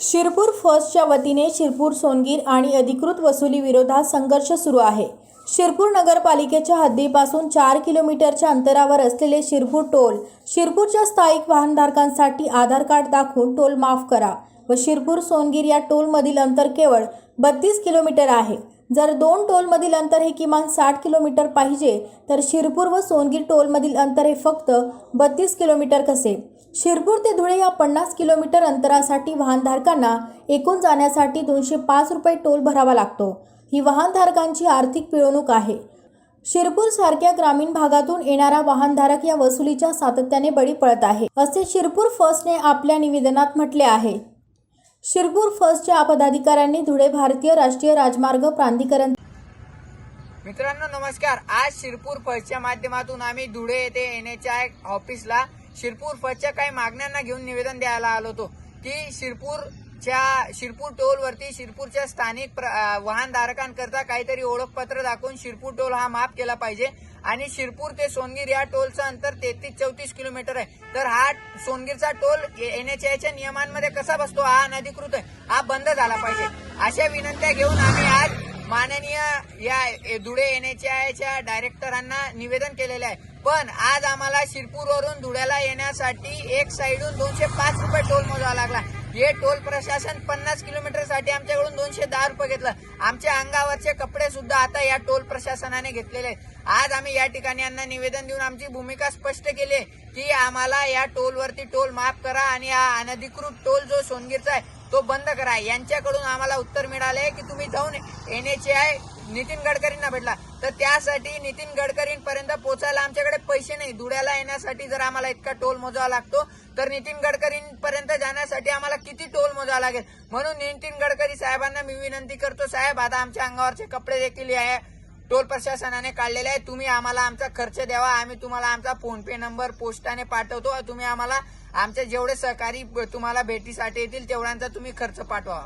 शिरपूर फर्स्टच्या वतीने शिरपूर सोनगीर आणि अधिकृत वसुली विरोधात संघर्ष सुरू आहे. शिरपूर नगरपालिकेच्या हद्दीपासून चार किलोमीटरच्या अंतरावर असलेले शिरपूर टोल शिरपूरच्या स्थायिक वाहनधारकांसाठी आधार कार्ड दाखवून टोल माफ करा व शिरपूर सोनगीर या टोलमधील अंतर केवळ बत्तीस किलोमीटर आहे. जर दोन टोलमधील अंतर हे किमान साठ किलोमीटर पाहिजे तर शिरपूर व सोनगीर टोलमधील अंतर हे फक्त बत्तीस किलोमीटर कसे? शिरपूर ते धुळे या पन्नास किलोमीटर अंतरासाठी वाहनधारकांना एकूण जाण्यासाठी दोनशे पाच रुपये टोल भरावा लागतो. ही वाहनधारकांची आर्थिक पिळवणूक आहे. शिरपूर सारख्या ग्रामीण भागातून येणारा वाहनधारक या वसुलीच्या सातत्याने बळी पडत आहे असे शिरपूर फर्स्टने आपल्या निवेदनात म्हटले आहे. शिरपूर फर्स्टच्या पदाधिकाऱ्यांनी धुळे भारतीय राष्ट्रीय राजमार्ग प्राधिकरण मित्रांनो नमस्कार. आज शिरपूर फर्स्टच्या माध्यमातून आम्ही धुळे येथे येण्याच्या ऑफिसला शिरपूर फसच्या काही मागण्यांना घेऊन निवेदन द्यायला आलो होतो. की शिरपूरच्या शिरपूर टोलवरती शिरपूरच्या स्थानिक प्र- वाहनधारकांकरता काहीतरी ओळखपत्र दाखवून शिरपूर टोल हा माफ केला पाहिजे. आणि शिरपूर ते सोनगीर या टोलचं अंतर तेहतीस चौतीस किलोमीटर आहे. तर हा सोनगीरचा टोल एनएचआयच्या नियमांमध्ये कसा बसतो? हा अनधिकृत आहे. हा बंद झाला पाहिजे. अशा विनंत्या घेऊन आम्ही आज माननीय या ए- धुळे एनएचआयच्या डायरेक्टरांना निवेदन केलेले आहे. पण आज आम्हाला शिरपूरवरून धुळ्याला येण्यासाठी एक साईडून दोनशे पाच रुपये टोल मोजावा लागला. हे टोल प्रशासन पन्नास किलोमीटरसाठी आमच्याकडून दोनशे दहा रुपये घेतलं. आमच्या अंगावरचे कपडे सुद्धा आता या टोल प्रशासनाने घेतलेले आज आम्ही या ठिकाणी यांना निवेदन देऊन आमची भूमिका स्पष्ट केली की आम्हाला या टोलवरती टोल माफ करा आणि हा अनधिकृत टोल जो सोनगीरचा आहे तो बंद करा. यांच्याकडून आम्हाला उत्तर मिळाले की तुम्ही जाऊन एनएचआय नितीन गडकरींना भेटला. तर त्यासाठी नितीन गडकरींपर्यंत पोहोचायला आमच्याकडे पैसे नाही. धुळ्याला येण्यासाठी जर आम्हाला इतका टोल मोजावा लागतो तर नितीन गडकरींपर्यंत जाण्यासाठी आम्हाला किती टोल मोजावा लागेल? म्हणून नितीन गडकरी साहेबांना मी विनंती करतो साहेब आता आमच्या अंगावरचे कपडे देखील आहे टोल प्रशासनाने काढलेले आहे तुम्ही आम्हाला आमचा खर्च द्यावा. आम्ही तुम्हाला आमचा फोनपे नंबर पोस्टाने पाठवतो. तुम्ही आम्हाला आमचे जेवढे सहकारी तुम्हाला भेटीसाठी येतील तेवढ्यांचा तुम्ही खर्च पाठवा.